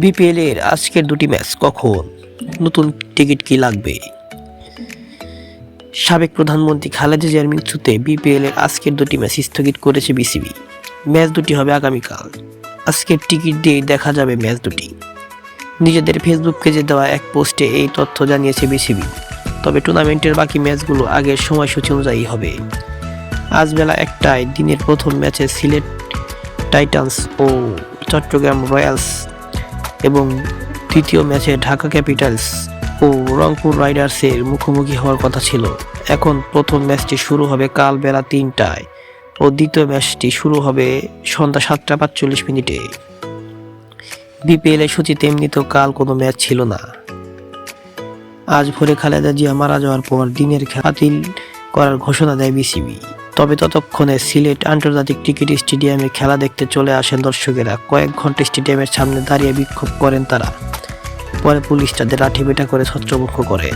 BPL এর আজকের দুটি ম্যাচ কখন? নতুন টিকিট কি লাগবে? সাবেক প্রধানমন্ত্রী খালেদা জিয়ার মৃত্যুতে বিপিএল এর আজকের দুটি ম্যাচ স্থগিত করেছে বিসিবি ম্যাচ দুটি হবে আগামীকাল। আজকের টিকিট দিয়ে দেখা যাবে ম্যাচ দুটি। নিজেদের ফেসবুক পেজে দেওয়া এক পোস্টে এই তথ্য জানিয়েছে বিসিবি তবে টুর্নামেন্টের বাকি ম্যাচগুলো আগের সময়সূচি অনুযায়ী হবে। আজ বেলা একটায় দিনের প্রথম ম্যাচে সিলেট টাইটান্স ও চট্টগ্রাম রয়্যালস এবং তৃতীয় ম্যাচে ঢাকা ক্যাপিটালস ও রংপুর রাইডার্সের মুখোমুখি হওয়ার কথা ছিল। এখন প্রথম ম্যাচটি শুরু হবে কাল বেলা তিনটায় ও দ্বিতীয় ম্যাচটি শুরু হবে সন্ধ্যা সাতটা পাঁচচল্লিশ মিনিটে। বিপিএল এর সূচিতে এমনিতেও কাল কোনো ম্যাচ ছিল না। আজ ভোরে খালেদা জিয়া মারা যাওয়ার পর দিনের খেলা বাতিল করার ঘোষণা দেয় বিসিবি। তবে ততক্ষণে সিলেট আন্তর্জাতিক ক্রিকেট স্টেডিয়ামে খেলা দেখতে চলে আসেন দর্শকেরা। কয়েক ঘণ্টা স্টেডিয়ামের সামনে দাঁড়িয়ে বিক্ষোভ করেন তারা। পরে পুলিশ তাদের লাঠিপেটা করে ছত্রভঙ্গ করে।